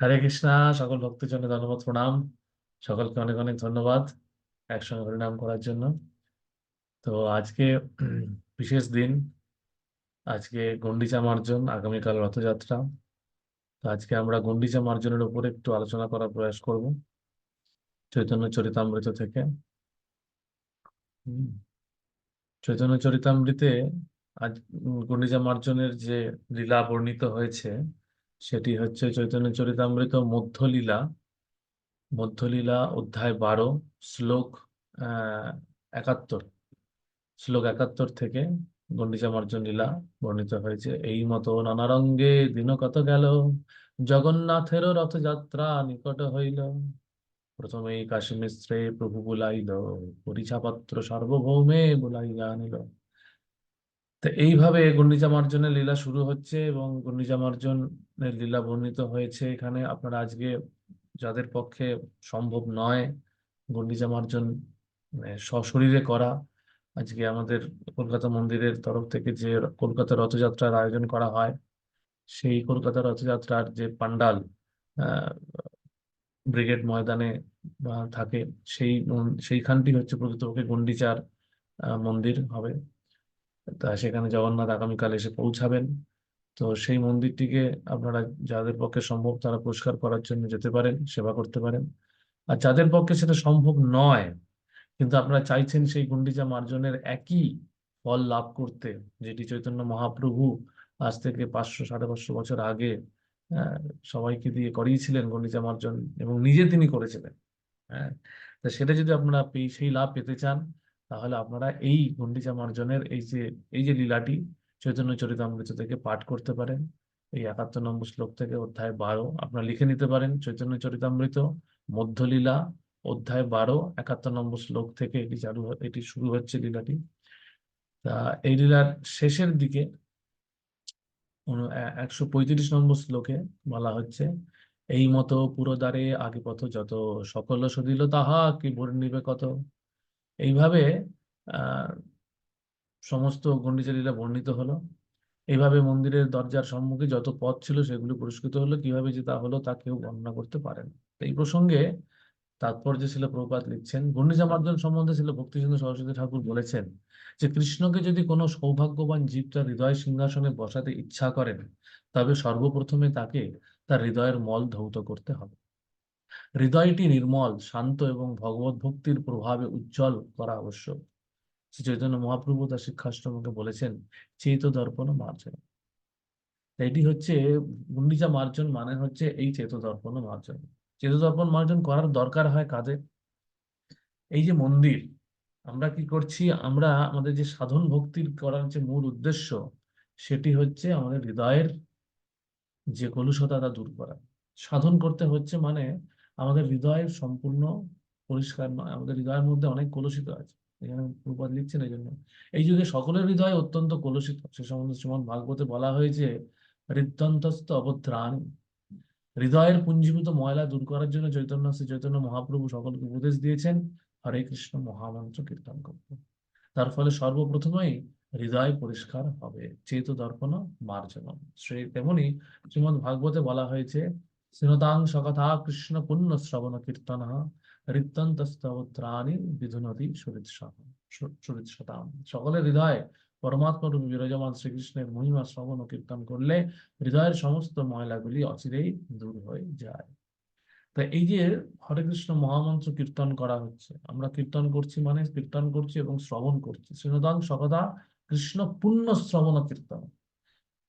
হরে কৃষ্ণা, সকল ভক্তজনে ধন্যবাদ, প্রণাম। সকলকে অনেক অনেক ধন্যবাদ একসঙ্গে হরিনাম করার জন্য। তো আজকে বিশেষ দিন, আজকে গন্ডিচা মার্জন, আগামীকাল রথযাত্রা। তো আজকে আমরা গন্ডিচা মার্জনের উপর একটু আলোচনা করার প্রয়াস করব, চৈতন্য চরিতামৃত থেকে। চৈতন্য চরিতামৃতে আজ গন্ডিচা মার্জনের যে লীলা বর্ণিত হয়েছে সেটি হচ্ছে চৈতন্য চরিতামৃত মধ্যলীলা। মধ্যলীলা অধ্যায় বারো, শ্লোক একাত্তর। শ্লোক একাত্তর থেকে গন্ডিচা মার্জন লীলা বর্ণিত হয়েছে। এই মতো নানা রঙ্গে দিন কত গেল, জগন্নাথেরও রথযাত্রা নিকট হইল। প্রথমেই কাশী মিশ্রে প্রভু বুলাইল, পরিছাপাত্র সার্বভৌমে বুলাইয়া আনিল। তো এইভাবে গন্ডিচা মার্জনের লীলা শুরু হচ্ছে এবং গন্ডিচা মার্জনের লীলা বর্ণিত হয়েছে এখানে। আপনারা আজকে যাদের পক্ষে সম্ভব নয় গন্ডিচা মার্জন মানে সশরীরে করা, আজকে আমাদের কলকাতা মন্দিরের তরফ থেকে যে কলকাতা রথযাত্রার আয়োজন করা হয়, সেই কলকাতা রথযাত্রার যে পান্ডাল ব্রিগেড ময়দানে থাকে, সেই সেইখানটি হচ্ছে প্রকৃতপক্ষে গন্ডিচার মন্দির হবে। তা সেখানে জগন্নাথ আগামীকাল এসে পৌঁছাবেন। তো সেই মন্দিরটিকে আপনারা যাদের পক্ষে সম্ভব তারা পরিষ্কার করার জন্য যেতে পারেন, সেবা করতে পারেন। আর যাদের পক্ষে সেটা সম্ভব নয়, কিন্তু আপনারা চাইছেন সেই গুন্ডিচা মার্জনের একই ফল লাভ করতে, যেটি চৈতন্য মহাপ্রভু আজ থেকে পাঁচশো, সাড়ে পাঁচশো বছর আগে সবাইকে দিয়ে করিয়েছিলেন গুন্ডিচা মার্জন এবং নিজে তিনি করেছিলেন। হ্যাঁ তা সেটা যদি আপনারা সেই লাভ পেতে চান তাহলে আপনারা এই গুন্ডিচা মার্জনের এই যে এই যে লীলাটি চৈতন্য চরিতামৃত থেকে পাঠ করতে পারেন। এই একাত্তর নম্বর শ্লোক থেকে অধ্যায় বারো আপনারা লিখে নিতে পারেন। চৈতন্য চরিতামৃত, মধ্যলীলা, অধ্যায় বারো, একাত্তর নম্বর শ্লোক থেকে এটি চালু এটি শুরু হচ্ছে লীলাটি। তা এই লীলার শেষের দিকে একশো পঁয়ত্রিশ নম্বর শ্লোকে বলা হচ্ছে, এই মতো পুরোদ্বারে আগে পথ যত সকল সদিল তাহা, কি বর্ণিবে কত? এইভাবে সমস্ত গণ্ডিচালীলা বর্ণিত হলো। এইভাবে মন্দিরের দরজার সম্মুখে যত পথ ছিল সেগুলি পুরস্কৃত হলো। কীভাবে যে তা হলো তা কেউ বর্ণনা করতে পারেন এই প্রসঙ্গে তাৎপর্য ছিল প্রভুপাত লিখছেন গণ্ডিচা মার্জন সম্বন্ধে ছিল ভক্তিচন্দ্র সরস্বতী ঠাকুর বলেছেন যে, কৃষ্ণকে যদি কোনো সৌভাগ্যবান জীব তার হৃদয় সিংহাসনে বসাতে ইচ্ছা করেন তবে সর্বপ্রথমে তাকে তার হৃদয়ের মল ধৌত করতে হবে। হৃদয়টি নির্মল, শান্ত এবং ভগবত ভক্তির প্রভাবে উজ্জ্বল করা আবশ্যক। শ্রী চৈতন্য মহাপ্রভু তার শিক্ষাশ্রমকে বলেছেন, চেত দর্পণ মার্জন। এটি হচ্ছে গুন্ডিচা মার্জন মানে হচ্ছে এই চেত দর্পণ মার্জন। চেত দর্পণ মার্জন করার দরকার হয় কাদের? এই যে মন্দির, আমরা কি করছি? আমরা আমাদের যে সাধন ভক্তির করার যে মূল উদ্দেশ্য, সেটি হচ্ছে আমাদের হৃদয়ের যে কলুষতা তা দূর করা। সাধন করতে হচ্ছে মানে আমাদের হৃদয় সম্পূর্ণ পরিষ্কার নয়, আমাদের হৃদয়ের মধ্যে অনেক কলুষিত আছে। এখানে প্রপাত লিখছেন এই জন্য এই যুগে সকলের হৃদয় অত্যন্ত কলুষিত। সে সম্বন্ধে শ্রীমদ ভাগবতে বলা হয়েছে হৃদন্তস্থ অবত্রাণ। হৃদয়ের পুঞ্জীভূত ময়লা দূর করার জন্য চৈতন্য শ্রী চৈতন্য মহাপ্রভু সকলকে উপদেশ দিয়েছেন, হরে কৃষ্ণ মহামন্ত্র কীর্তন করতে তার ফলে সর্বপ্রথমেই হৃদয় পরিষ্কার হবে চেত দর্পণ মার্জনম। সেই তেমনি শ্রীমদ ভাগবতে বলা হয়েছে শ্রীনতাং সকথা কৃষ্ণ পুণ্য শ্রবণ কীর্তন হৃত্যন্তস্তবত্রাণী বিধুনতি সুরিৎসতাম সকলের হৃদয় পরমাত্মা রূপে বিরাজমান শ্রীকৃষ্ণের মহিমা শ্রবণ কীর্তন করলে হৃদয়ের সমস্ত ময়লাগুলি অচিরেই দূর হয়ে যায়। তা এই যে হরে কৃষ্ণ মহামন্ত্র কীর্তন করা হচ্ছে, আমরা কীর্তন করছি মানে কীর্তন করছি এবং শ্রবণ করছি। শ্রীনদাং সকদা কৃষ্ণ পুণ্য শ্রবণ কীর্তন,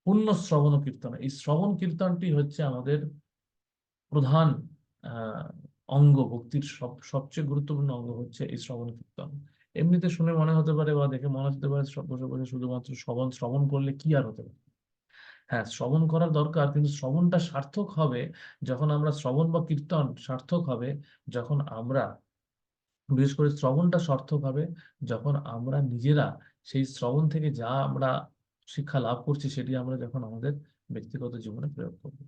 পুণ্য শ্রবণ কীর্তন। এই শ্রবণ কীর্তনটি হচ্ছে আমাদের প্রধান অঙ্গ, ভক্তির সব, সবচেয়ে গুরুত্বপূর্ণ অঙ্গ হচ্ছে এই শ্রবণ কীর্তন। এমনিতে শুনে মনে হতে পারে বা দেখে মনে হতে পারে বসে বসে শুধুমাত্র শ্রবণ শ্রবণ করলে কি আর হতে পারে? হ্যাঁ শ্রবণ করার দরকার, কিন্তু শ্রবণটা সার্থক হবে যখন আমরা শ্রবণ বা কীর্তন সার্থক হবে যখন আমরা, বিশেষ করে শ্রবণটা সার্থক হবে যখন আমরা নিজেরা সেই শ্রবণ থেকে যা আমরা শিক্ষা লাভ করছি সেটি আমরা যখন আমাদের ব্যক্তিগত জীবনে প্রয়োগ করব।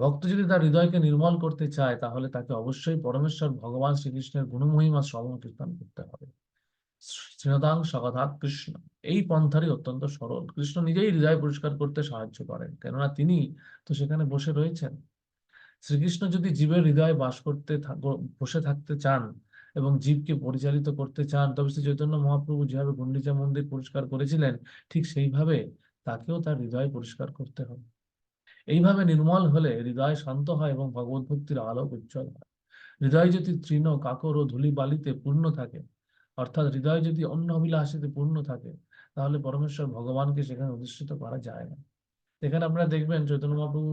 ভক্ত যদি তার হৃদয়কে নির্মল করতে চায়, তাহলে তাকে অবশ্যই পরমেশ্বর ভগবান শ্রীকৃষ্ণের গুণমহিমা শ্রবণ কীর্তন করতে হবে। শ্রীনদাং সকথা কৃষ্ণ। এই পন্থারই অত্যন্ত সরল। কৃষ্ণ নিজেই হৃদয় পরিষ্কার করতে সাহায্য করেন, কেননা তিনি তো সেখানে বসে রয়েছেন। শ্রীকৃষ্ণ যদি জীবের হৃদয়ে বাস করতে বসে থাকতে চান এবং জীবকে পরিচালিত করতে চান, তবে শ্রী চৈতন্য মহাপ্রভু যেভাবে গুন্ডিচা মন্দির পরিষ্কার করেছিলেন, ঠিক সেইভাবে তাকেও তার হৃদয় পরিষ্কার করতে হবে। এইভাবে নির্মল হলে হৃদয় শান্ত হয় এবং ভগবত ভক্তির আলোক উজ্জ্বল হয়। হৃদয় যদি তৃণ, কাকর ও ধুলি বালিতে পূর্ণ থাকে, অর্থাৎ হৃদয় যদি অন্য অভিলাষিতে পূর্ণ থাকে, তাহলে পরমেশ্বর ভগবানকে সেখানে অধিষ্ঠিত করা যায় না। এখানে আপনারা দেখবেন চৈতন্য মহাপ্রভু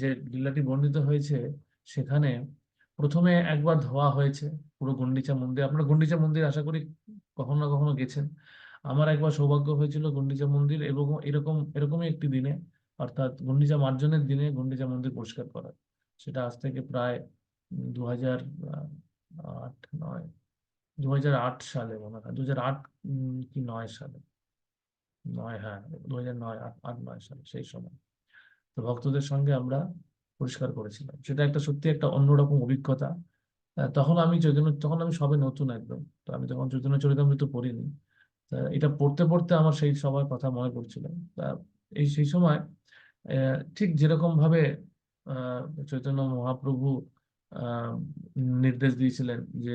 যে লীলাটি বর্ণিত হয়েছে, সেখানে প্রথমে একবার ধোয়া হয়েছে পুরো গুন্ডিচা মন্দির। আপনারা গুন্ডিচা মন্দির আশা করি কখনো না কখনো গেছেন। আমার একবার সৌভাগ্য হয়েছিল গুন্ডিচা মন্দির এবং এরকম, এরকমই একটি দিনে অর্থাৎ গুন্ডিচা মার্জনের দিনে গুন্ডিচা মন্দির পরিষ্কার করা। সেটা আজ থেকে প্রায় দু হাজার আট, নয় সালে মনে হয় দু হাজার আট কি নয় সালে? নয় হ্যাঁ দু হাজার সালে, সেই সময়। তো ভক্তদের সঙ্গে আমরা পরিষ্কার করেছিলাম। সেটা একটা সত্যি একটা অন্যরকম অভিজ্ঞতা। তখন আমি চৈতন্য তখন আমি সবে নতুন একদম। তো আমি তখন চৈতন্য চরিতামৃত পড়িনি এটা পড়তে পড়তে আমার সেই সবার কথা মনে পড়ছিল। এই, সেই সময় ঠিক যেরকম ভাবে চৈতন্য মহাপ্রভু নির্দেশ দিয়েছিলেন যে,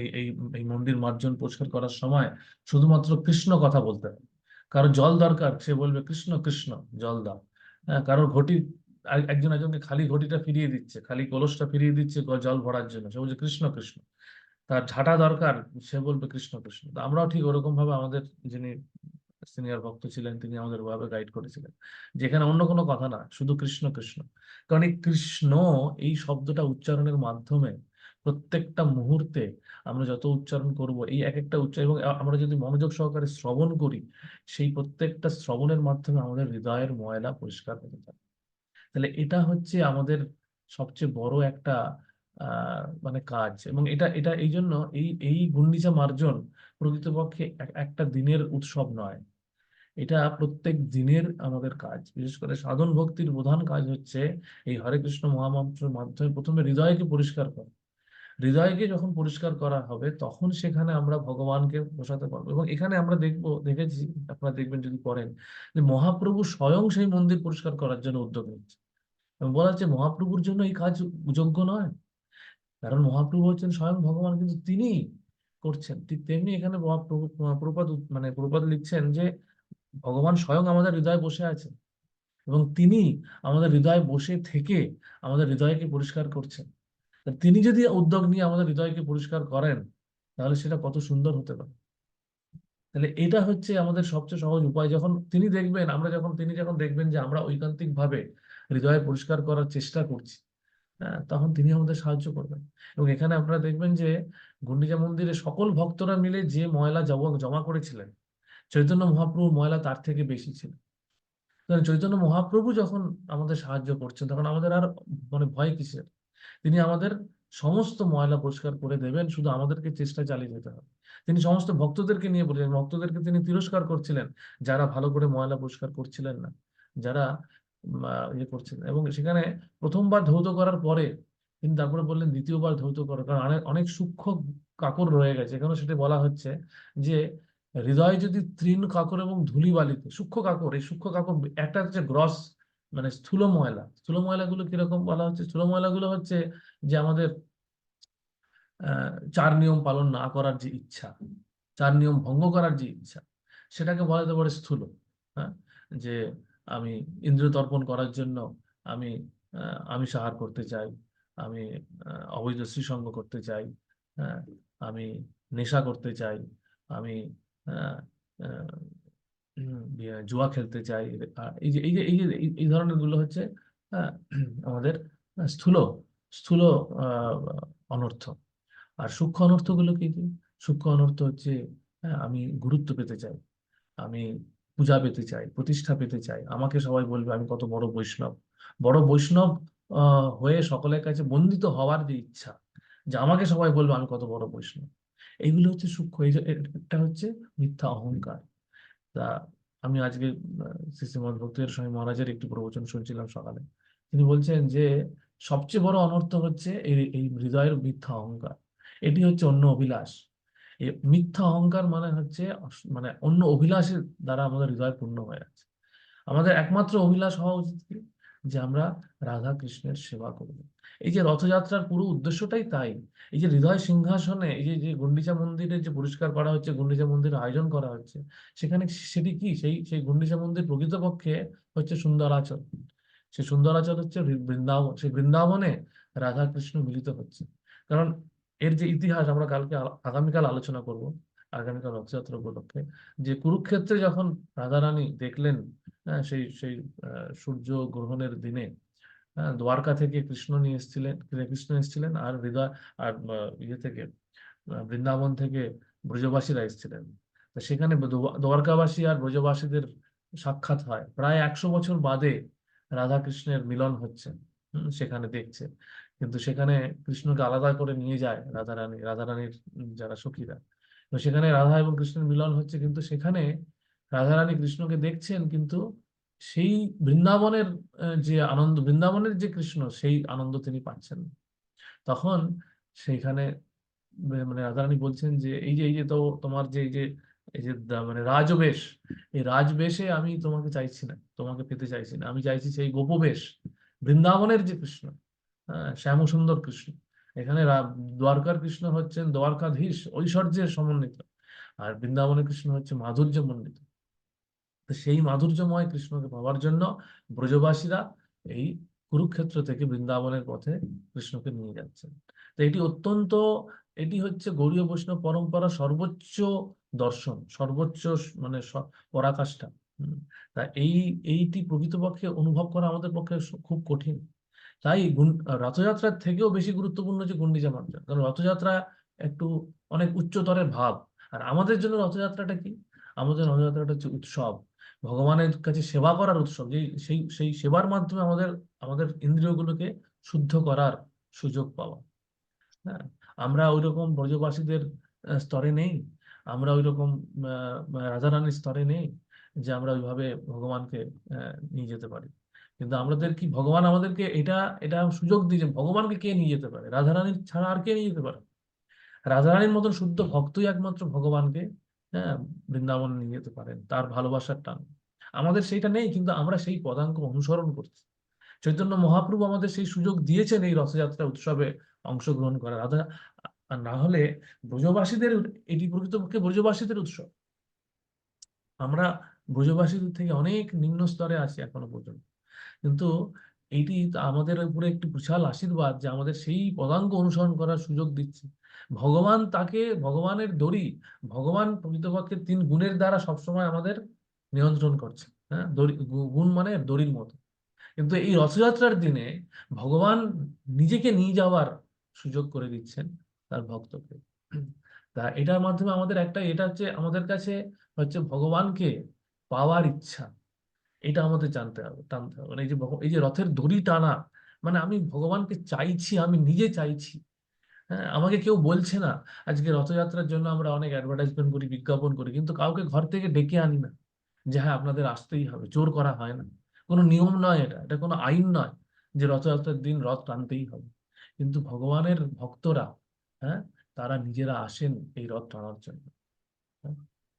এই এই মন্দির মার্জন পরিষ্কার করার সময় শুধুমাত্র কৃষ্ণ কথা বলতে হবে। কারও জল দরকার, সে বলবে, কৃষ্ণ কৃষ্ণ, জল দাও। কারোর ঘটি একজন একজনকে খালি ঘটিটা ফিরিয়ে দিচ্ছে, খালি কলসটা ফিরিয়ে দিচ্ছে জল ভরার জন্য। সে বলছে, কৃষ্ণ কৃষ্ণ। তার ঝাঁটা দরকার, সে বলবে, কৃষ্ণ কৃষ্ণ। আমরাও ঠিক ওরকম ভাবে আমাদের যিনি সিনিয়র ভক্ত ছিলেন, তিনি আমাদের ভাবে গাইড করেছিলেন। যেখানে অন্য কোনো কথা না, শুধু কৃষ্ণ কৃষ্ণ। কারণ এই কৃষ্ণ, এই শব্দটা উচ্চারণের মাধ্যমে প্রত্যেকটা মুহূর্তে আমরা যত উচ্চারণ করব, এই এক একটা উচ্চারণ, এবং আমরা যদি মনোযোগ সহকারে শ্রবণ করি, সেই প্রত্যেকটা শ্রবণের মাধ্যমে আমাদের হৃদয়ের ময়লা পরিষ্কার হতে থাকে। তাহলে এটা হচ্ছে আমাদের সবচেয়ে বড় একটা মানে কাজ। এবং এটা এটা এই জন্য এই এই গুন্ডিচা মার্জন প্রকৃতপক্ষে একটা দিনের উৎসব নয়। এটা প্রত্যেক দিনের আমাদের কাজ। বিশেষ করে সাধন ভক্তির প্রধান কাজ হচ্ছে এই হরে কৃষ্ণ মহামন্ত্রের মাধ্যমে প্রথমে হৃদয়কে পরিষ্কার করা। হৃদয়কে যখন পরিষ্কার করা হবে, তখন সেখানে আমরা ভগবানকে বসাতে পারব। এবং এখানে আমরা দেখব, দেখেছি, আপনারা দেখবেন যদি করেন যে মহাপ্রভু স্বয়ং সেই মন্দির পরিষ্কার করার জন্য উদ্যোগ নিচ্ছে। এবং বলা হচ্ছে মহাপ্রভুর জন্য এই কাজ যোগ্য নয়। কারণ মহাপ্রভু হচ্ছেন স্বয়ং ভগবান, কিন্তু তিনি করছেন। ঠিক তেমনি এখানে প্রপাত মানে প্রপাত লিখছেন যে ভগবান স্বয়ং আমাদের হৃদয়ে বসে আছেন এবং তিনি আমাদের হৃদয়ে বসে থেকে আমাদের হৃদয়কে পরিষ্কার করছেন। তিনি যদি উদ্যোগ নিয়ে আমাদের হৃদয়কে পরিষ্কার করেন, তাহলে সেটা কত সুন্দর হতে পারে। তাহলে এটা হচ্ছে আমাদের সবচেয়ে সহজ উপায়। যখন তিনি দেখবেন, আমরা যখন, তিনি যখন দেখবেন যে আমরা ঐকান্তিক ভাবে হৃদয় পরিষ্কার করার চেষ্টা করছি তখন তিনি আমাদের সাহায্য করবেন। এবং এখানে আপনারা দেখবেন যে গুন্ডিচা মন্দিরে সকল ভক্তরা মিলে যে ময়লা জমা করেছিলেন, চৈতন্য মহাপ্রভুর ময়লা তার থেকে বেশি ছিল। চৈতন্য মহাপ্রভু যখন আমাদের সাহায্য করছেন, তখন আমাদের আর মানে ভয় কিসের? তিনি আমাদের সমস্ত ময়লা পরিষ্কার করে দেবেন, শুধু আমাদেরকে চেষ্টা চালিয়ে যেতে হবে। তিনি সমস্ত ভক্তদেরকে নিয়ে বলেছেন, ভক্তদেরকে তিনি তিরস্কার করছিলেন, যারা ভালো করে ময়লা পরিষ্কার করছিলেন না, যারা ইয়ে করছিলেন এবং সেখানে প্রথমবার ধৌত করার পরে তিনি তারপরে বললেন, দ্বিতীয়বার ধৌত করো। কারণ অনেক অনেক সূক্ষ্ম কাকর রয়ে গেছে। এখানে সেটা বলা হচ্ছে যে, হৃদয় যদি তৃণ কাকর এবং ধুলি বালিতে, সূক্ষ্ম কাকর এই সূক্ষ্ম কাকর একটা হচ্ছে গ্রস মানে স্থূল ময়লা। স্থূল ময়লাগুলো কীরকম বলা হচ্ছে? স্থূল ময়লাগুলো হচ্ছে যে আমাদের চার নিয়ম পালন না করার যে ইচ্ছা, চার নিয়ম ভঙ্গ করার যে ইচ্ছা, সেটাকে বলা যেতে পারে স্থূল। হ্যাঁ? যে আমি ইন্দ্র তর্পণ করার জন্য আমি আমি সাহার করতে চাই, আমি অবৈধ শ্রীসঙ্গ করতে চাই আমি নেশা করতে চাই, আমি জুয়া খেলতে চাই এই যে এই যে এই যে, এই- ধরনেরগুলো হচ্ছে আমাদের স্থূল স্থূল অনর্থ। আর সূক্ষ্ম অনর্থগুলো কি কি? সূক্ষ্ম অনর্থ হচ্ছে আমি গুরুত্ব পেতে চাই। আমি পূজা পেতে চাই, প্রতিষ্ঠা পেতে চাই। আমাকে সবাই বলবে, আমি কত বড় বৈষ্ণব। বড় বৈষ্ণব হয়ে সকলের কাছে বন্দিত হওয়ার যে ইচ্ছা, যে আমাকে সবাই বলবে, আমি কত বড় বৈষ্ণব। এইগুলো হচ্ছে সূক্ষ্ম, এই এটা হচ্ছে মিথ্যা অহংকার। তা আমি আজকে শ্রী শ্রীমদ ভক্তির স্বামী মহারাজের একটি প্রবচন শুনছিলাম সকালে। তিনি বলছেন যে, সবচেয়ে বড় অনর্থ হচ্ছে এই এই হৃদয়ের মিথ্যা অহংকার। এটি হচ্ছে অন্য অভিলাষ। মিথ্যা অহংকার মানে হচ্ছে মানে অন্য অভিলাষের দ্বারা আমাদের হৃদয় পূর্ণ হয়ে আছে আমাদের একমাত্র অভিলাষ হওয়া উচিত কি? যে আমরা রাধা কৃষ্ণের সেবা করব। এই যে রথযাত্রার পুরো উদ্দেশ্যটাই তাই। এই যে হৃদয় সিংহাসনে এই যে যে গুন্ডিচা মন্দিরের যে পরিষ্কার করা হচ্ছে, গুন্ডিচা মন্দিরের আয়োজন করা হচ্ছে, সেখানে সেটি কি? সেই সেই গুন্ডিচা মন্দির প্রকৃতপক্ষে হচ্ছে সুন্দরাচল। সেই সুন্দরাচল হচ্ছে বৃন্দাবন, সেই বৃন্দাবনে রাধা কৃষ্ণ মিলিত হচ্ছে। কারণ এর যে ইতিহাস আমরা কালকে আগামীকাল আলোচনা করব আগামীকাল রথযাত্রা উপলক্ষে যে কুরুক্ষেত্রে যখন রাধারানী দেখলেন হ্যাঁ, সেই সেই সূর্য গ্রহণের দিনে হ্যাঁ, দ্বারকা থেকে কৃষ্ণ নিয়ে এসেছিলেন কৃষ্ণ এসেছিলেন আর হৃদয় আর ইয়ে থেকে বৃন্দাবন থেকে ব্রজবাসীরা এসেছিলেন। সেখানে দ্বা- দ্বারকাবাসী আর ব্রজবাসীদের সাক্ষাৎ হয়। প্রায় একশো বছর বাদে রাধা কৃষ্ণের মিলন হচ্ছে সেখানে দেখছে। কিন্তু সেখানে কৃষ্ণকে আলাদা করে নিয়ে যায় রাধারানী রাধা রানীর যারা সখীরা। তো সেখানে রাধা এবং কৃষ্ণের মিলন হচ্ছে, কিন্তু সেখানে রাধারানী কৃষ্ণকে দেখছেন, কিন্তু সেই বৃন্দাবনের যে আনন্দ, বৃন্দাবনের যে কৃষ্ণ, সেই আনন্দ তিনি পাচ্ছেন তখন সেইখানে মানে রাধারানী বলছেন যে, এই যে এই যে তো তোমার যে, এই যে এই যে মানে রাজবেশ, এই রাজবেশে আমি তোমাকে চাইছি না, তোমাকে পেতে চাইছি না। আমি চাইছি সেই গোপবেশ, বৃন্দাবনের যে কৃষ্ণ। শ্যাম সুন্দর কৃষ্ণ। এখানে দ্বারকার কৃষ্ণ হচ্ছেন দ্বারকাধীশ ঐশ্বর্যের সমন্বিত আর বৃন্দাবনের কৃষ্ণ হচ্ছে মাধুর্য মণ্ডিত। তো সেই মাধুর্যময় কৃষ্ণকে পাওয়ার জন্য ব্রজবাসীরা এই কুরুক্ষেত্র থেকে বৃন্দাবনের পথে কৃষ্ণকে নিয়ে যাচ্ছেন। তো এটি অত্যন্ত, এটি হচ্ছে গৌড়ীয় বৈষ্ণব পরম্পরা সর্বোচ্চ দর্শন, সর্বোচ্চ মানে পরাকাষ্ঠা। তা এই, এইটি প্রকৃতপক্ষে অনুভব করা আমাদের পক্ষে খুব কঠিন। তাই রথযাত্রার থেকেও বেশি গুরুত্বপূর্ণ হচ্ছে গুন্ডিচা মার্জন কারণ রথযাত্রা একটু অনেক উচ্চতরের ভাব। আর আমাদের জন্য রথযাত্রাটা কি? আমাদের রথযাত্রাটা হচ্ছে উৎসব। ভগবানের কাছে সেবা করার উৎসব। যে সেই সেই সেবার মাধ্যমে আমাদের আমাদের ইন্দ্রিয়গুলোকে শুদ্ধ করার সুযোগ পাওয়া। হ্যাঁ? আমরা ওইরকম ব্রজবাসীদের স্তরে নেই। আমরা ওইরকম আহ, রাধারানীর স্তরে নেই যে আমরা ওইভাবে ভগবানকে নিয়ে যেতে পারি। কিন্তু আমাদের কি, ভগবান আমাদেরকে এটা এটা সুযোগ দিয়েছে, ভগবানকে কে নিয়ে যেতে পারে? রাধারানীর ছাড়া আর কে নিয়ে যেতে পারে? রাধারানীর মতন শুদ্ধ ভক্তই একমাত্র ভগবানকে হ্যাঁ বৃন্দাবন নিয়ে যেতে পারেন, তার ভালোবাসার টান। আমাদের সেইটা নেই, কিন্তু আমরা সেই পদাঙ্ক অনুসরণ করছি। চৈতন্য মহাপ্রভু আমাদের সেই সুযোগ দিয়েছেন এই রথযাত্রা উৎসবে অংশগ্রহণ করা। রাধা, না হলে ব্রজবাসীদের, এটি প্রকৃতপক্ষে ব্রজবাসীদের উৎসব। আমরা ব্রজবাসীদের থেকে অনেক নিম্ন স্তরে আছি এখনও পর্যন্ত। কিন্তু এইটি তো আমাদের উপরে একটি বিশাল আশীর্বাদ যে আমাদের সেই পদাঙ্ক অনুসরণ করার সুযোগ দিচ্ছে। ভগবান তাকে, ভগবানের দড়ি, ভগবান প্রকৃতপক্ষে তিন গুণের দ্বারা সবসময় আমাদের নিয়ন্ত্রণ করছে হ্যাঁ? দড়ি গুণ মানে দড়ির মতো। কিন্তু এই রথযাত্রার দিনে ভগবান নিজেকে নিয়ে যাওয়ার সুযোগ করে দিচ্ছেন তার ভক্তকে। তা এটার মাধ্যমে আমাদের একটা, এটা হচ্ছে আমাদের কাছে হচ্ছে ভগবানকে পাওয়ার ইচ্ছা। এটা আমাদের জানতে হবে, টানতে হবে। মানে এই যে এই যে রথের দড়ি টানা মানে আমি ভগবানকে চাইছি, আমি নিজে চাইছি হ্যাঁ? আমাকে কেউ বলছে না, আজকে রথযাত্রার জন্য আমরা অনেক অ্যাডভার্টাইজমেন্ট করি, বিজ্ঞাপন করি, কিন্তু কাউকে ঘর থেকে ডেকে আনি না যে হ্যাঁ আপনাদের আসতেই হবে। জোর করা হয় না। কোনো নিয়ম নয় এটা এটা কোনো আইন নয় যে, রথযাত্রার দিন রথ টানতেই হবে। কিন্তু ভগবানের ভক্তরা হ্যাঁ? তারা নিজেরা আসেন এই রথ টানার জন্য?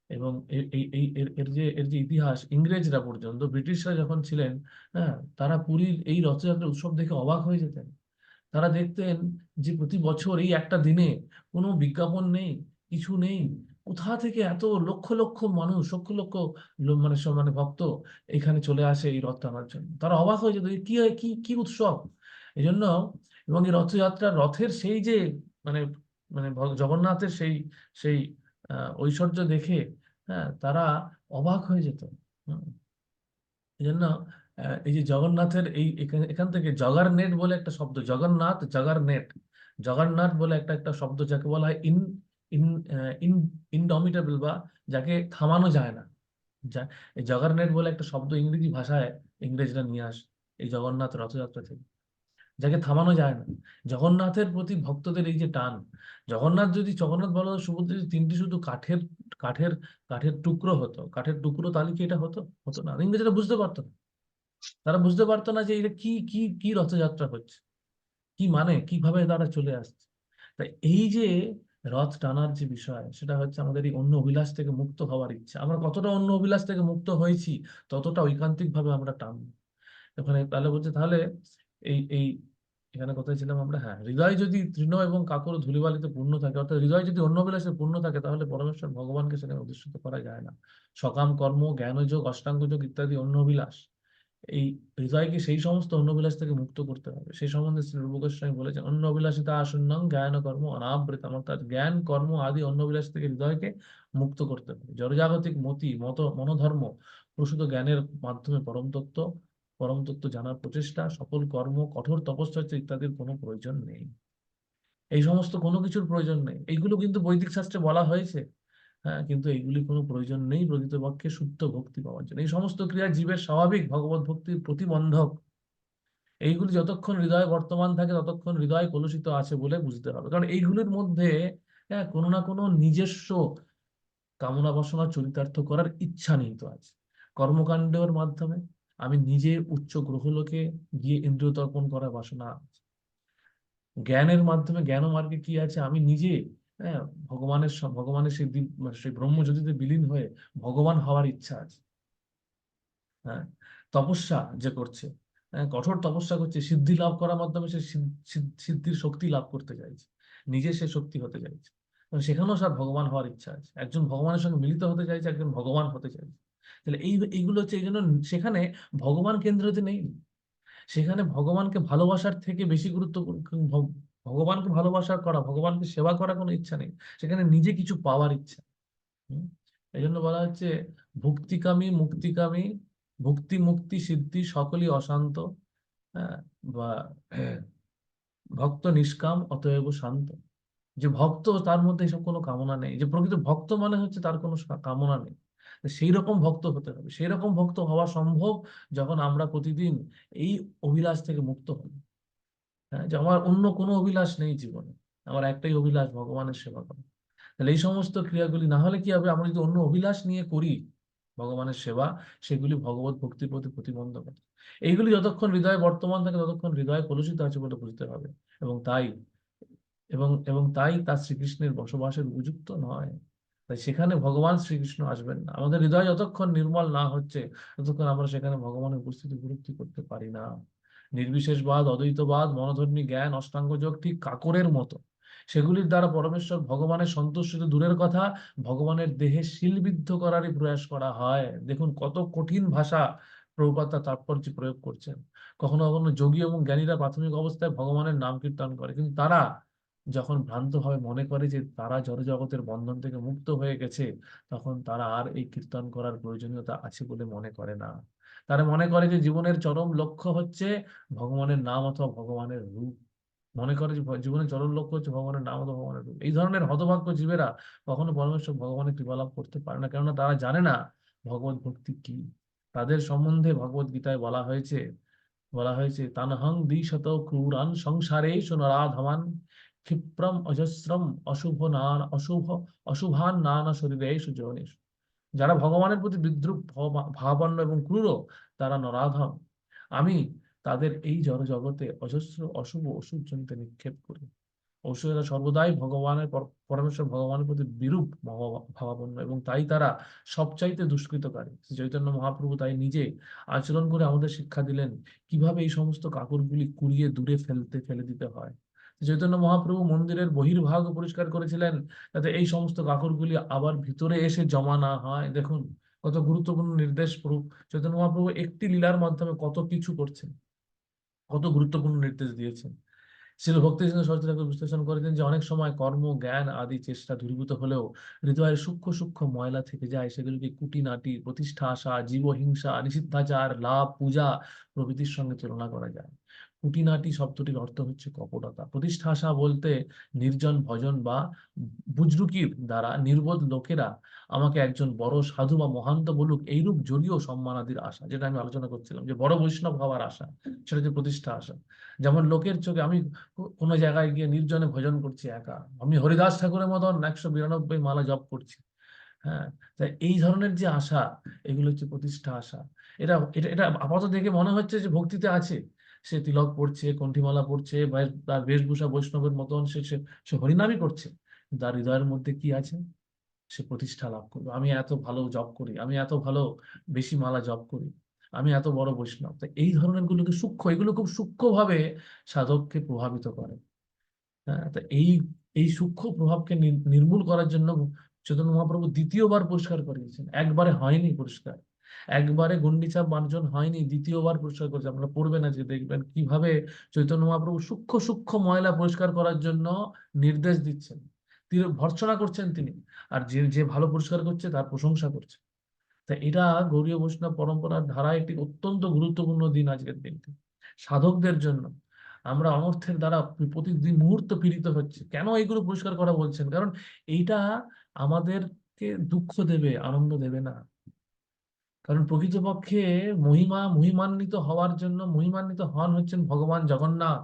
এবং এর যে এর যে ইতিহাস, ইংরেজরা পর্যন্ত, ব্রিটিশরা যখন ছিলেন হ্যাঁ তারা পুরীর এই রথযাত্রা উৎসব দেখে অবাক হয়ে যেতেন। তারা দেখতেন যে প্রতি বছর এই একটা দিনে কোনো বিজ্ঞাপন নেই, কিছু নেই। কোথা থেকে এত লক্ষ লক্ষ মানুষ, লক্ষ লক্ষ মানে মানে ভক্ত এখানে চলে আসে এই রথ টানার জন্য? তারা অবাক হয়ে যেত কি হয়- কি কি উৎসব? এই জন্য এবং এই রথযাত্রা রথের সেই যে মানে মানে জগন্নাথের সেই সেই ঐশ্বর্য দেখে হ্যাঁ তারা অবাক হয়ে যেত। এই জন্য এই যে জগন্নাথের এই এখান থেকে জগার নেট বলে একটা শব্দ, জগন্নাথ জগার নেট জগন্নাথ বলে একটা একটা শব্দ যাকে বলা হয় ইন ইন ইন, ইনডমিটেবল বা যাকে থামানো যায় না। যা, এই জগার নেট বলে একটা শব্দ ইংরেজি ভাষায় ইংরেজরা নিয়ে আসে, এই জগন্নাথ রথযাত্রা থেকে। যাকে থামানো যায় না। জগন্নাথের প্রতি ভক্তদের এই যে টান, জগন্নাথ যদি জগন্নাথ বলরাম সুভদ্রা যদি তিনটি শুধু কাঠের কাঠের কাঠের টুকরো হতো, কাঠের টুকরো তাহলে কি এটা হতো? হতো না। ইংরেজরা বুঝতে পারতো না। তারা বুঝতে পারতো না যে এটা কি কি কি রথযাত্রা হচ্ছে, কি মানে কীভাবে তারা চলে আসছে। তা এই যে রথ টানার যে বিষয়, সেটা হচ্ছে আমাদের এই অন্য অভিলাষ থেকে মুক্ত হওয়ার ইচ্ছা। আমরা কতটা অন্য অভিলাষ থেকে মুক্ত হয়েছি, ততটা ঐকান্তিক ভাবে আমরা টানবো। ওখানে তাহলে বলছে, তাহলে এই এই এখানে কোথায় ছিলাম আমরা? হ্যাঁ হৃদয় যদি তৃণ এবং কাকর ধুলিবালিতে পূর্ণ থাকে, অর্থাৎ হৃদয় যদি অন্য বিলাসে পূর্ণ থাকে, তাহলে পরমেশ্বর ভগবানকে সেখানে অধিষ্ঠিত করা যায় না। সকাম, কর্ম, জ্ঞানযোগ অষ্টাঙ্গযোগ ইত্যাদি অন্য বিলাস এই হৃদয়কে সেই সমস্ত অন্য বিলাস থেকে মুক্ত করতে হবে। সেই সম্বন্ধে শ্রী রূপ গোস্বামী বলেছেন অন্য অভিলাষিতা আসন্নং জ্ঞান কর্ম অনাবৃতম অর্থাৎ জ্ঞান, কর্ম আদি অন্য বিলাস থেকে হৃদয়কে মুক্ত করতে হবে। জড়জাগতিক মতি, মত, মনোধর্ম প্রসূত জ্ঞানের মাধ্যমে পরম তত্ত্ব পরম তত্ত্ব জানার প্রচেষ্টা সকল কর্ম, কঠোর তপশ্চর্যা ইত্যাদির কোনো প্রয়োজন নেই। এই সমস্ত কোনো কিছুর প্রয়োজন নেই। এইগুলো কিন্তু বৈদিক শাস্ত্রে বলা হয়েছে। হ্যাঁ কিন্তু এইগুলি কোনো প্রয়োজন নেই প্রকৃতপক্ষে শুদ্ধ ভক্তি পাওয়ার জন্য। এই সমস্ত ক্রিয়া জীবের স্বাভাবিক ভগবত ভক্তির প্রতিবন্ধক। এইগুলি যতক্ষণ হৃদয়ে বর্তমান থাকে, ততক্ষণ হৃদয় কলুষিত আছে বলে বুঝতে হবে। কারণ এইগুলির মধ্যে হ্যাঁ কোনো না কোনো নিজস্ব কামনা বাসনা চরিতার্থ করার ইচ্ছা নিহিত আছে। কর্মকাণ্ডের মাধ্যমে আমি নিজে উচ্চ গ্রহলোকে গিয়ে ইন্দ্রিয় তর্পণ করার বাসনা জ্ঞানের মাধ্যমে জ্ঞান মার্গে কি আছে? আমি নিজে হ্যাঁ ভগবানের ভগবানের সেই দিব- মানে সেই ব্রহ্মজ্যোতিতে বিলীন হয়ে ভগবান হওয়ার ইচ্ছা আছে। হ্যাঁ তপস্যা যে করছে হ্যাঁ কঠোর তপস্যা করছে, সিদ্ধি লাভ করার মাধ্যমে সে সিদ- সিদ- সিদ্ধির শক্তি লাভ করতে চাইছে, নিজে সে শক্তি হতে চাইছে। সেখানেও স্যার ভগবান হওয়ার ইচ্ছা আছে। একজন ভগবানের সঙ্গে মিলিত হতে চাইছে, একজন ভগবান হতে চাইছে। তাহলে এই এইগুলো হচ্ছে এই জন্য সেখানে ভগবান কেন্দ্রতে নেই। সেখানে ভগবানকে ভালোবাসার থেকে বেশি গুরুত্ব ভগবানকে ভালোবাসা করা ভগবানকে সেবা করার কোনো ইচ্ছা নেই। সেখানে নিজে কিছু পাওয়ার ইচ্ছা? এই জন্য বলা হচ্ছে ভুক্তিকামী মুক্তিকামী ভক্তি মুক্তি সিদ্ধি সকলই অশান্ত হ্যাঁ, বা ভক্ত নিষ্কাম অতএব শান্ত। যে ভক্ত তার মধ্যে এসব কোনো কামনা নেই। যে প্রকৃত ভক্ত মানে হচ্ছে তার কোনো কামনা নেই। সেই রকম ভক্ত হতে হবে। সেই রকম ভক্ত হওয়া সম্ভব যখন আমরা প্রতিদিন এই অভিলাষ থেকে মুক্ত হই। হ্যাঁ যে আমার অন্য কোনো অভিলাষ নেই জীবনে। আমার একটাই অভিলাষ, ভগবানের সেবা করা। তাহলে এই সমস্ত ক্রিয়াগুলি না হলে কি হবে? আমরা যদি অন্য অভিলাষ নিয়ে করি ভগবানের সেবা, সেগুলি ভগবত ভক্তির প্রতি প্রতিবন্ধক। এইগুলি যতক্ষণ হৃদয়ে বর্তমান থাকে, ততক্ষণ হৃদয় কলুষিত আছে বলে বুঝতে হবে। এবং তাই, এবং এবং তাই তার শ্রীকৃষ্ণের বসবাসের উপযুক্ত নয়। তাই সেখানে ভগবান শ্রীকৃষ্ণ আসবেন না। আমাদের হৃদয় যতক্ষণ নির্মল না হচ্ছে, ততক্ষণ আমরা সেখানে ভগবানের উপস্থিতি উপলব্ধি করতে পারি না। নির্বিশেষবাদ অদ্বৈতবাদ মনোধর্মী জ্ঞান, অষ্টাঙ্গ যোগ ঠিক কাকরের মতো। সেগুলির দ্বারা পরমেশ্বর ভগবানের সন্তুষ্ট দূরের কথা, ভগবানের দেহে শিলবিদ্ধ করারই প্রয়াস করা হয়। দেখুন কত কঠিন ভাষা প্রভুপাত তার তাৎপর্য প্রয়োগ করছেন। কখনো কখনো যোগী এবং জ্ঞানীরা প্রাথমিক অবস্থায় ভগবানের নাম কীর্তন করে, কিন্তু তারা যখন ভ্রান্তভাবে মনে করে যে তারা জড়জগতের বন্ধন থেকে মুক্ত হয়ে গেছে, তখন তারা আর এই কীর্তন করার প্রয়োজনীয়তা আছে বলে মনে করে না। তারা মনে করে যে জীবনের চরম লক্ষ্য হচ্ছে ভগবানের নাম অথবা ভগবানের রূপ। মনে করে যে জীবনের চরম লক্ষ্য হচ্ছে ভগবানের নাম অথবা ভগবানের রূপ। এই ধরনের হতভাগ্য জীবেরা কখনো পরমেশ্বর ভগবানের কৃপা লাভ করতে পারে না, কেননা তারা জানে না ভগবত ভক্তি কি। তাদের সম্বন্ধে ভগবত গীতায় বলা হয়েছে বলা হয়েছে, তানহং দ্বিশত ক্রূরান সংসারেষু নরাধমান ক্ষিপ্রম অজস্রম অশুভ নান, অশুভ, অশুভান নানা শরীরেষু যোনিষু যারা ভগবানের প্রতি বিদ্রুপ, ভবা- ভাবাপন্ন এবং ক্রূর, তারা নরাধম। আমি তাদের এই জড় জগতে অজস্র, অশুভ ওষুধ জনিতে নিক্ষেপ করি। অসুরেরা সর্বদাই ভগবানের পর- পরমেশ্বর ভগবানের প্রতি বিরূপ ভাবা- ভাবাপন্ন এবং তাই তারা সবচাইতে দুষ্কৃতকারী। শ্রী চৈতন্য মহাপ্রভু তাই নিজে আচরণ করে আমাদের শিক্ষা দিলেন, কীভাবে এই সমস্ত কাকুরগুলি কুড়িয়ে দূরে ফেলতে, ফেলে দিতে হয়। চৈতন্য মহাপ্রভু মন্দিরের বহির্ভাগ পরিষ্কার করেছিলেন যাতে এই সমস্ত কাকরগুলি আবার ভিতরে এসে জমা না হয়। দেখুন, কত গুরুত্বপূর্ণ নির্দেশ প্রভু। চৈতন্য মহাপ্রভু একটি লীলার মাধ্যমে কত কিছু করছেন, কত গুরুত্বপূর্ণ নির্দেশ দিয়েছেন। শিল ভক্তি সরস্বতী বিশ্লেষণ করেছেন যে, অনেক সময় কর্ম, জ্ঞান আদি চেষ্টা দূরীভূত হলেও হৃদয়ের সূক্ষ্ম সূক্ষ্ম ময়লা থেকে যায়। সেগুলিকে কুটিনাটি প্রতিষ্ঠা আশা জীবহিংসা, নিষিদ্ধাচার, লাভ, পূজা প্রভৃতির সঙ্গে তুলনা করা যায়। কুটিনাটি শব্দটির অর্থ হচ্ছে কপটতা। প্রতিষ্ঠা আশা বলতে নির্জন ভজন বা বুজরুকির দ্বারা নির্বোধ লোকেরা আমাকে একজন বড় সাধু বা মহান্ত বলুক, এইরূপ জড়িয়ে সম্মানাদির আশা, যেটা আমি আলোচনা করছিলাম, যে বড় বৈষ্ণব হওয়ার আশা, সেটা হচ্ছে প্রতিষ্ঠা আশা যেমন লোকের চোখে আমি কোনো জায়গায় গিয়ে নির্জনে ভজন করছি একা, আমি হরিদাস ঠাকুরের মতন একশো বিরানব্বই মালা জপ করছি হ্যাঁ? তাই এই ধরনের যে আশা, এগুলো হচ্ছে প্রতিষ্ঠা আশা এটা এটা এটা আপাতত দেখে মনে হচ্ছে যে ভক্তিতে আছে সে তিলক পড়ছে, কণ্ঠিমালা পড়ছে, বা তার বেশভূষা বৈষ্ণবের মতন সে সে হরিনামই করছে। তার হৃদয়ের মধ্যে কি আছে? সে প্রতিষ্ঠা লাভ করবে আমি এত ভালো জব করি, আমি এত ভালো বেশি মালা জব করি, আমি এত বড় বৈষ্ণব। তো এই ধরনের গুলোকে সূক্ষ্ম, এগুলো খুব সূক্ষ্মভাবে সাধককে প্রভাবিত করে। হ্যাঁ তো এই এই সূক্ষ্ম প্রভাবকে নির- নির্মূল করার জন্য চৈতন্য মহাপ্রভু দ্বিতীয়বার পরিষ্কার করিয়েছেন। একবারে হয়নি পরিষ্কার। একবারে গন্ডিচাপ মার্জন হয়নি, দ্বিতীয়বার পরিষ্কার করেছে। আপনারা পড়বেন আজকে, দেখবেন কীভাবে চৈতন্য মহাপ্রভু সূক্ষ্ম সূক্ষ্ম ময়লা পরিষ্কার করার জন্য নির্দেশ দিচ্ছেন। তিনি ভর্ৎসনা করছেন তিনি, আর যে যে ভালো পরিষ্কার করছে তার প্রশংসা করছে। তা এটা গৌরীয় বৈষ্ণব পরম্পরার ধারায় একটি অত্যন্ত গুরুত্বপূর্ণ দিন আজকের দিনটি। সাধকদের জন্য আমরা অনর্থের দ্বারা প্রতিদিন মুহূর্ত পীড়িত হচ্ছে। কেন এইগুলো পরিষ্কার করা বলছেন? কারণ এইটা আমাদেরকে দুঃখ দেবে, আনন্দ দেবে না। কারণ প্রকৃতপক্ষে মহিমা, মহিমান্বিত হওয়ার জন্য মহিমান্বিত হন হচ্ছেন ভগবান জগন্নাথ।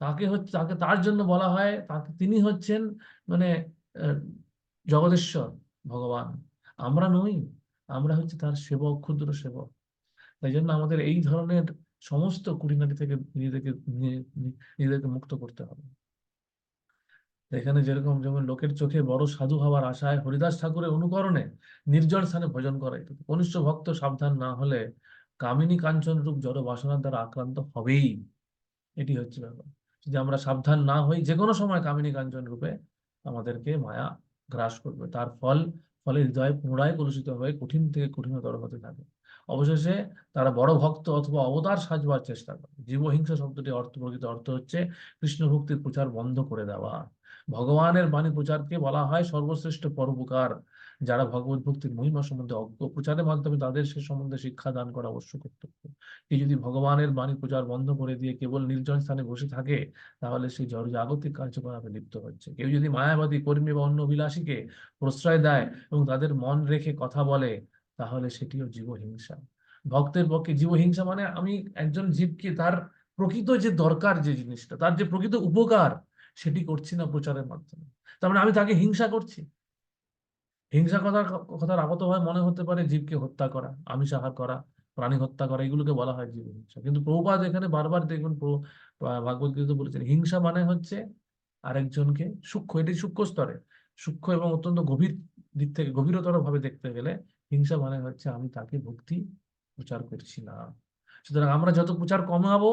তাকে হচ্ছে, তাকে তার জন্য বলা হয়, তাকে তিনি হচ্ছেন মানে জগদেশ্বর ভগবান। আমরা নই, আমরা হচ্ছে তার সেবক, ক্ষুদ্র সেবক। তাই জন্য আমাদের এই ধরনের সমস্ত কুড়িনাটি থেকে নিজেদেরকে নিজেদেরকে মুক্ত করতে হবে। এখানে যেরকম যেমন লোকের চোখে বড় সাধু হওয়ার আশায় হরিদাস ঠাকুরের অনুকরণে নির্জন স্থানে ভোজন করাই কনিষ্ঠ ভক্ত সাবধান না হলে কামিনী কাঞ্চন রূপ জড় বাসনার দ্বারা আক্রান্ত হবেই। এটি হচ্ছে ব্যাপার। যদি আমরা সাবধান না হই যে কোনো সময় কামিনী কাঞ্চন রূপে আমাদেরকে মায়া গ্রাস করবে। তার ফল ফলে হৃদয় পুনরায় কলুষিত হয়ে কঠিন থেকে কঠিনতর হতে থাকে। অবশেষে তারা বড় ভক্ত অথবা অবতার সাজবার চেষ্টা করে। জীবহিংসা শব্দটি অর্থ প্রকৃত অর্থ হচ্ছে কৃষ্ণ ভক্তির প্রচার বন্ধ করে দেওয়া। ভগবানের বাণী প্রচারকে বলা হয় সর্বশ্রেষ্ঠ পরোপকার। যারা ভগবত ভক্তির মহিমা সম্বন্ধে অজ্ঞ প্রচারের মাধ্যমে তাদের সে সম্বন্ধে শিক্ষা দান করা অবশ্য কর্তব্য। কেউ যদি ভগবানের বাণী প্রচার বন্ধ করে দিয়ে কেবল নির্জন স্থানে বসে থাকে, তাহলে জড় জাগতিক কার্যকলাপে লিপ্ত হচ্ছে। কেউ যদি মায়াবাদী কর্মী বা অন্য অভিলাষীকে প্রশ্রয় দেয় এবং তাদের মন রেখে কথা বলে, তাহলে সেটিও জীবহিংসা। ভক্তের পক্ষে জীবহিংসা মানে আমি একজন জীবকে তার প্রকৃত যে দরকার যে জিনিসটা, তার যে প্রকৃত উপকার সেটি করছি না প্রচারের মাধ্যমে। তার মানে আমি তাকে হিংসা করছি। হিংসা কথার কথার আগত হয় মনে হতে পারে জীবকে হত্যা করা আমিষ আহার করা, প্রাণী হত্যা করা, এগুলোকে বলা হয় জীব হিংসা। কিন্তু প্রভুপাদ এখানে বারবার দেখবেন ভাগবত গীতা বলেছেন, হিংসা মানে হচ্ছে আরেকজনকে সূক্ষ্ম, এটি সূক্ষ্ম স্তরে, সূক্ষ্ম এবং অত্যন্ত গভীর দিক থেকে গভীরতর ভাবে দেখতে গেলে হিংসা মানে হচ্ছে আমি তাকে ভক্তি প্রচার করছি না। সুতরাং আমরা যত প্রচার কমাবো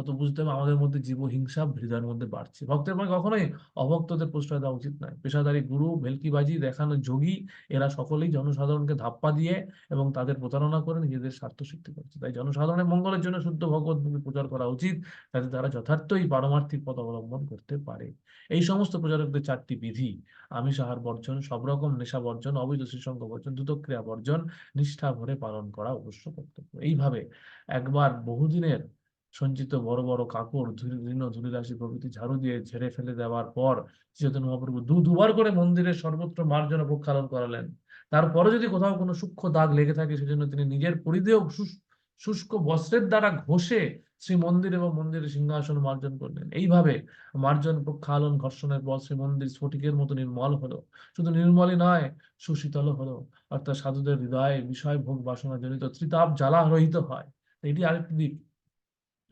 তত বুঝতে হবে আমাদের মধ্যে জীব হিংসা হৃদয়ের মধ্যে বাড়ছে। ভক্তের মানে কখনোই অভক্তদের প্রশ্রয় দেওয়া উচিত নয়। পেশাদারি গুরু ভেলকিবাজি দেখানো যোগী, এরা সকলেই জনসাধারণকে ধাপ্পা দিয়ে এবং তাদের প্রতারণা করে নিজেদের স্বার্থ সিদ্ধি করছে। তাই জনসাধারণের মঙ্গলের জন্য শুদ্ধ ভগবত ভক্তি প্রচার করা উচিত, যাতে তারা যথার্থই পারমার্থিক পথ অবলম্বন করতে পারে। এই সমস্ত প্রচারকদের চারটি বিধি, আমিষ আহার বর্জন, সব রকম নেশা বর্জন, অবৈধ শ্রীসঙ্গ বর্জন দ্রুতক্রিয়া বর্জন নিষ্ঠা ভরে পালন করা অবশ্য কর্তব্য। এইভাবে একবার বহুদিনের সঞ্চিত বড় বড় কাপড় ধুলি দীর্ণ ধুলিরাশি প্রভৃতি ঝাড়ু দিয়ে ঝেড়ে ফেলে দেওয়ার পর চৈতন্য মহাপ্রভু দু দুবার করে মন্দিরের সর্বত্র মার্জনা প্রক্ষালন করালেন। তারপরে যদি কোথাও কোনো সূক্ষ্ম দাগ লেগে থাকে, সেজন্য তিনি নিজের পরিধেয় শুষ্ক বস্ত্রের দ্বারা ঘষে শ্রী মন্দির এবং মন্দিরের সিংহাসন মার্জন করলেন। এইভাবে মার্জন প্রক্ষালন ঘর্ষণের পর শ্রী মন্দির স্ফটিকের মতো নির্মল হলো। শুধু নির্মলই নয় সুশীতল হলো। অর্থাৎ সাধুদের হৃদয়ে বিষয় ভোগ বাসনা জনিত ত্রিতাপ জ্বালা রহিত হয়। এটি আরেকটি দিক।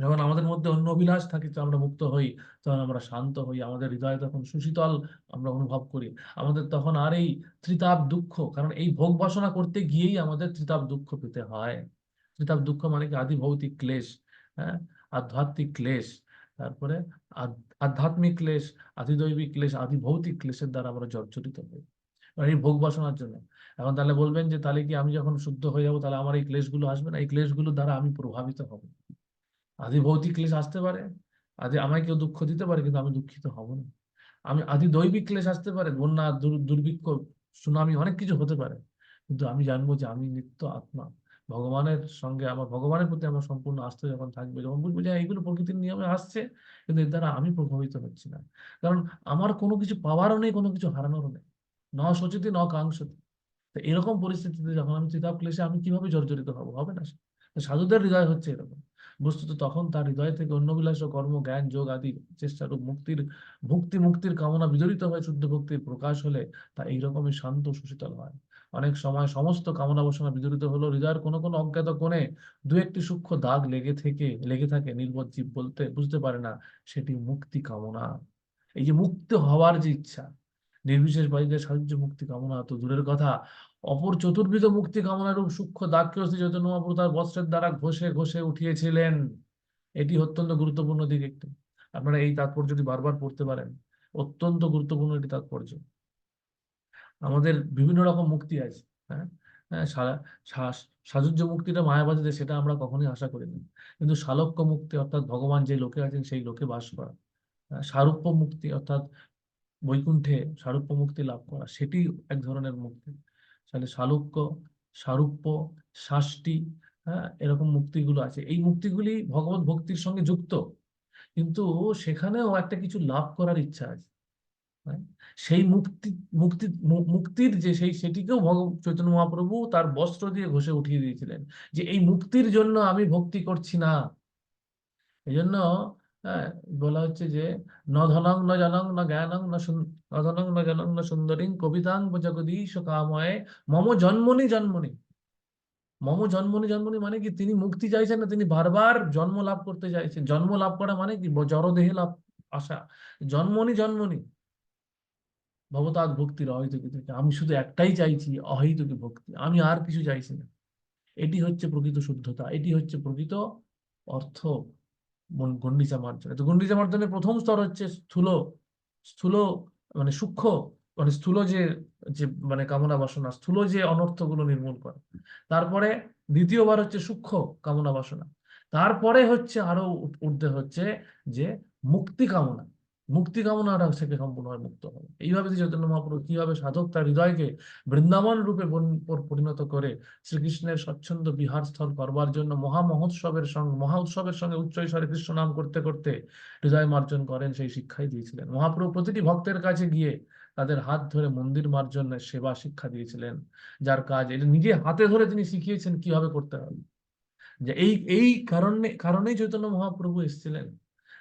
যখন আমাদের মধ্যে অন্য অভিলাষ থাকে আমরা মুক্ত হই, তখন আমরা শান্ত হই, আমাদের হৃদয়ে তখন সুশীতল, আমরা অনুভব করি। আমাদের তখন আর এই ত্রিতাপ দুঃখ, কারণ এই ভোগ বাসনা করতে গিয়েই আমাদের ত্রিতাপ দুঃখ পেতে হয়। ত্রিতাপ দুঃখ মানে কি? আদি ভৌতিক ক্লেশ হ্যাঁ? আধ্যাত্মিক ক্লেশ, তারপরে আধ- আধ্যাত্মিক ক্লেশ আদিদৈবিক ক্লেশ আদি ভৌতিক ক্লেশের দ্বারা আমরা জর্জরিত হই। এই ভোগ বাসনার জন্য। এখন তাহলে বলবেন যে, তাহলে কি আমি যখন শুদ্ধ হয়ে যাব, তাহলে আমার এই ক্লেশগুলো আসবে না? এই ক্লেশগুলো দ্বারা আমি প্রভাবিত হব। আদি ভৌতিক ক্লেশ আসতে পারে আদি আমায় কেউ দুঃখ দিতে পারে কিন্তু আমি দুঃখিত হব না। আমি আদি দৈবিক ক্লেশ আসতে পারে বন্যা দুর্ভিক্ষ সুনামি অনেক কিছু হতে পারে কিন্তু আমি জানব যে আমি নিত্য আত্মা। ভগবানের সঙ্গে আমার ভগবানের প্রতি আমার সম্পূর্ণ আস্থা যখন থাকবে যখন বুঝব যে হ্যাঁ, এগুলো প্রকৃতির নিয়মে আসছে কিন্তু এর দ্বারা আমি প্রভাবিত হচ্ছি না। কারণ আমার কোনো কিছু পাওয়ারও নেই কোনো কিছু হারানোরও নেই। ন সচেতি ন কাঙ্ক্ষতি। তো এরকম পরিস্থিতিতে যখন আমি চিতাব ক্লেশে আমি কীভাবে জর্জরিত হব? হবে না। সাধুদের হৃদয় হচ্ছে এরকম। বস্তুত তখন তার হৃদয় থেকে অন্যবিলাস ও কর্ম, জ্ঞান, যোগ আদি চেষ্টারূপ মুক্তির, ভুক্তি মুক্তির কামনা বিজড়িত হয়ে শুদ্ধ ভক্তির প্রকাশ হলে তা এইরকমই শান্ত সুশীতল হয়। অনেক সময় সমস্ত কামনা বাসনা বিজড়িত হলো, হৃদয়ের কোনো কোনো অজ্ঞাত কোণে দু একটি সূক্ষ্ম দাগ লেগে থেকে, লেগে থাকে, নির্বোধ জীব বলতে বুঝতে পারে না সেটি মুক্তি কামনা। এই যে মুক্ত হওয়ার যে ইচ্ছা, নির্বিশেষ বাড়িতে সাহায্য মুক্তি কামনা তো দূরের কথা। অপর চতুর্বিধ মুক্তি কামনারূপ সূক্ষ্ম শ্রী চৈতন্য মহাপ্রভু তার বস্ত্রের দ্বারা ঘষে ঘষে উঠিয়েছিলেন। এটি অত্যন্ত গুরুত্বপূর্ণ দিক একটু। আপনারা এই তাৎপর্যটি বারবার পড়তে পারেন। অত্যন্ত গুরুত্বপূর্ণ একটি তাৎপর্য। আমাদের বিভিন্ন রকম মুক্তি আছে হ্যাঁ? হ্যাঁ সাজুজ্য মুক্তিটা মায়াবাদীতে সেটা আমরা কখনোই আশা করিনি কিন্তু শালক্য মুক্তি অর্থাৎ ভগবান যে লোকে আছেন সেই লোকে বাস করা আহ, সারূপ্য মুক্তি অর্থাৎ বৈকুণ্ঠে সারূপ্য মুক্তি লাভ করা সেটি এক ধরনের মুক্তি। তাহলে শালুক্য সারূপ্য শাষ্টি হ্যাঁ এরকম মুক্তিগুলো আছে। এই মুক্তিগুলি ভগবত ভক্তির সঙ্গে যুক্ত। কিন্তু সেখানেও একটা কিছু লাভ করার ইচ্ছা আছে। হ্যাঁ? সেই মুক্তি মুক্তি মুক্তির যে সেই সেটিকেও ভগ, চৈতন্য মহাপ্রভু তার বস্ত্র দিয়ে ঘষে উঠিয়ে দিয়েছিলেন যে এই মুক্তির জন্য আমি ভক্তি করছি না। এই জন্য বলা হচ্ছে যে ন ধনং ন জনং ন জ্ঞানং ন সুন- ন জনং ন সুন্দরীং কবিতাং জগদীশ কাময়ে মম জন্মনি জন্মনি। মম জন্মনি জন্মনি মানে কি? তিনি মুক্তি চাইছেন না, তিনি বারবার জন্ম লাভ করতে চাইছেন। জন্ম লাভ করা মানে কি? জড়দেহে লাভ, আসা। জন্মনি জন্মনি। ভবতাৎ ভক্তির অহৈতুকী থেকে। আমি শুধু একটাই চাইছি, অহৈতুকী ভক্তি। আমি আর কিছু চাইছি না। এটি হচ্ছে প্রকৃত শুদ্ধতা। এটি হচ্ছে প্রকৃত অর্থ। গণ্ডিচা মার্জনে তো গণ্ডিচা মার্জনের প্রথম স্তর হচ্ছে স্থূল স্থূল মানে সূক্ষ্ম মানে স্থূল যে যে মানে কামনা বাসনা, স্থূল যে অনর্থগুলো নির্মূল করে। তারপরে দ্বিতীয়বার হচ্ছে সূক্ষ্ম কামনা বাসনা। তারপরে হচ্ছে আরও উঠ- হচ্ছে যে মুক্তি কামনা। মুক্তি কামনাটা থেকে সম্পূর্ণভাবে মুক্ত হবে। এইভাবে চৈতন্য মহাপ্রভু কীভাবে সাধক তার হৃদয়কে বৃন্দাবন রূপে পরিণত করে শ্রীকৃষ্ণের স্বচ্ছন্দ বিহার স্থল করবার জন্য মহা মহোৎসবের সঙ্গে, মহা উৎসবের সঙ্গে উচ্চ স্বরে কৃষ্ণ নাম করতে করতে হৃদয় মার্জন করেন সেই শিক্ষাই দিয়েছিলেন। মহাপ্রভু প্রতিটি ভক্তের কাছে গিয়ে তাদের হাত ধরে মন্দির মার্জনের সেবা শিক্ষা দিয়েছিলেন, যার কাজ এটা নিজে হাতে ধরে তিনি শিখিয়েছেন কীভাবে করতে হবে। যে এই এই কারণে, কারণেই চৈতন্য মহাপ্রভু এসেছিলেন।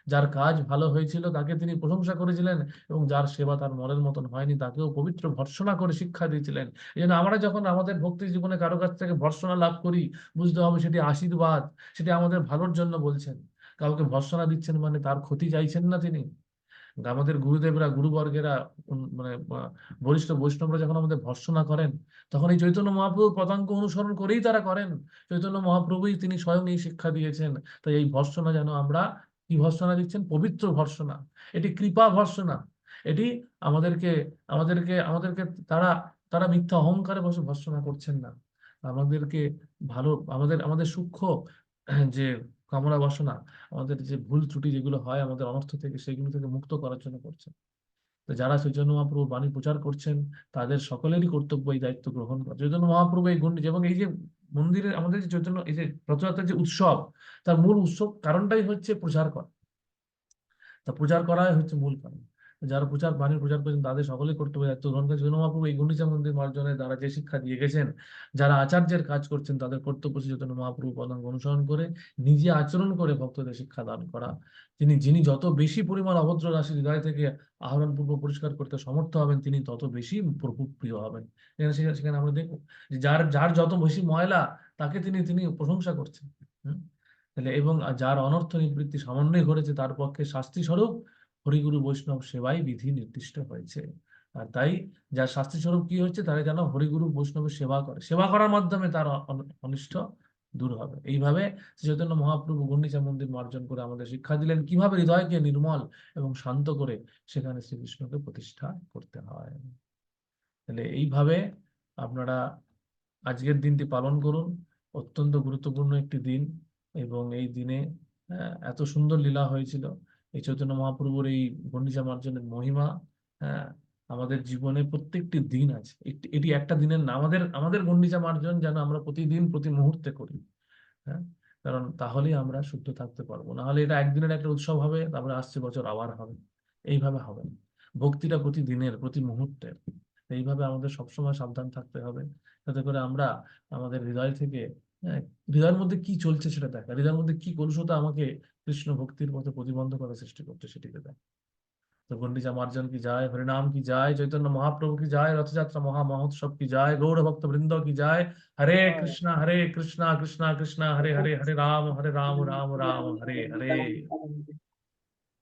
যার কাজ ভালো হয়েছিল তাকে তিনি প্রশংসা করেছিলেন এবং যার সেবা তার মনের মতন হয়নি, তাকেও পবিত্র ভর্সনা করে শিক্ষা দিয়েছিলেন। এই জন্য আমরা যখন আমাদের ভক্তি জীবনে কারও কাছ থেকে ভর্সনা লাভ করি, বুঝতে হবে সেটি আশীর্বাদ, সেটি আমাদের ভালোর জন্য বলছেন। কাউকে ভর্সনা দিচ্ছেন মানে তার ক্ষতি চাইছেন না তিনি। আমাদের গুরুদেবরা, গুরুবর্গেরা মানে বরিষ্ঠ বৈষ্ণবরা যখন আমাদের ভর্সনা করেন, তখন এই চৈতন্য মহাপ্রভুর পদাঙ্ক অনুসরণ করেই তারা করেন। চৈতন্য মহাপ্রভুই তিনি স্বয়ং এই শিক্ষা দিয়েছেন। তাই এই ভর্সনা যেন আমরা কি ভর্সনা দিচ্ছেন পবিত্র ভর্সনা। এটি কৃপা ভর্সনা। এটি আমাদেরকে আমাদেরকে আমাদেরকে তারা তারা মিথ্যা অহংকারে বসে ভর্সনা করছেন না। আমাদেরকে ভালো, আমাদের আমাদের সূক্ষ্ম যে কামনা বাসনা, আমাদের যে ভুল ত্রুটি যেগুলো হয়, আমাদের অনর্থ থেকে সেগুলো থেকে মুক্ত করার জন্য করছেন। তো যারা চৈতন্য মহাপ্রভু বাণী প্রচার করছেন, তাদের সকলেরই কর্তব্য এই দায়িত্ব গ্রহণ করা। চৈতন্য মহাপ্রভু এই গুণ এবং এই যে মন্দিরে আমাদের যে চৈতন্য, এই যে রথযাত্রার যে উৎসব, তার মূল উৎসব কারণটাই হচ্ছে প্রচার করা। তা প্রচার করাই হচ্ছে মূল কারণ। যারা প্রচার বাণীর প্রচার করেছেন তাদের সকলেই কর্তব্য দায়িত্ব গ্রহণ করে চৈতন্য মহাপ্রভু? এই গুন্ডিচা মন্দির মার্জনের দ্বারা যে শিক্ষা দিয়ে গেছেন, যারা আচার্যের কাজ করছেন তাদের কর্তব্য শ্রী চৈতন্য মহাপ্রভু পদাঙ্ক অনুসরণ করে, নিজে আচরণ করে ভক্তদের শিক্ষা দান করা। তিনি, যিনি যত বেশি পরিমাণ অভদ্র রাশি হৃদয় থেকে আহরণ পূর্ব পরিষ্কার করতে সমর্থ হবেন, তিনি তত বেশি প্রভু প্রিয় হবেন সেখানে আমরা দেখব যার যার যত বেশি ময়লা, তাকে তিনি তিনি প্রশংসা করছেন। হুম? তাহলে এবং যার অনর্থ নিবৃত্তি সামান্যই ঘটেছে, তার পক্ষে শাস্তি স্বরূপ হরিগুরু বৈষ্ণব সেবাই বিধি নির্দিষ্ট হয়েছে। আর তাই যার শাস্তি স্বরূপ কি হচ্ছে তারা যেন হরিগুরু বৈষ্ণবের সেবা করে। সেবা করার মাধ্যমে তার অনিষ্ট দূর হবে। এইভাবে শ্রী চৈতন্য মহাপ্রভু গুন্ডিচা মন্দির মার্জন করে আমাদের শিক্ষা দিলেন কীভাবে হৃদয়কে নির্মল এবং শান্ত করে সেখানে শ্রীকৃষ্ণকে প্রতিষ্ঠা করতে হয়। তাহলে এইভাবে আপনারা আজকের দিনটি পালন করুন। অত্যন্ত গুরুত্বপূর্ণ একটি দিন এবং এই দিনে এত সুন্দর লীলা হয়েছিল। এই চৈতন্য মহাপ্রভুর এই গণ্ডিচা মার্জনের মহিমা হ্যাঁ আমাদের জীবনে প্রত্যেকটি দিন আছে। এটি একটা দিনের না আমাদের আমাদের গণ্ডিজা মার্জন যেন আমরা প্রতিদিন প্রতি মুহূর্তে করি হ্যাঁ? কারণ তাহলেই আমরা শুদ্ধ থাকতে পারব। না হলে এটা একদিনের একটা উৎসব হবে তারপরে আসছে বছর আবার হবে। এইভাবে হবে না। ভক্তিটা প্রতিদিনের প্রতি মুহূর্তের এইভাবে আমাদের সবসময় সাবধান থাকতে হবে। যাতে করে আমরা আমাদের হৃদয় থেকে হ্যাঁ, হৃদয়ের মধ্যে কি চলছে সেটা দেখা। হৃদয়ের মধ্যে কি কলুষতা আমাকে কৃষ্ণ ভক্তির পথে প্রতিবন্ধকতা সৃষ্টি করছে সেটিকে দেয় তো গণ্ডিজা মার্জন কি যায় হরিনাম কি যায় চৈতন্য মহাপ্রভু কি যায় রথযাত্রা মহা মহোৎসব কি যায় গৌর ভক্ত বৃন্দ কি যায় হরে কৃষ্ণ হরে কৃষ্ণ কৃষ্ণ কৃষ্ণ হরে হরে হরে রাম হরে রাম রাম রাম হরে হরে।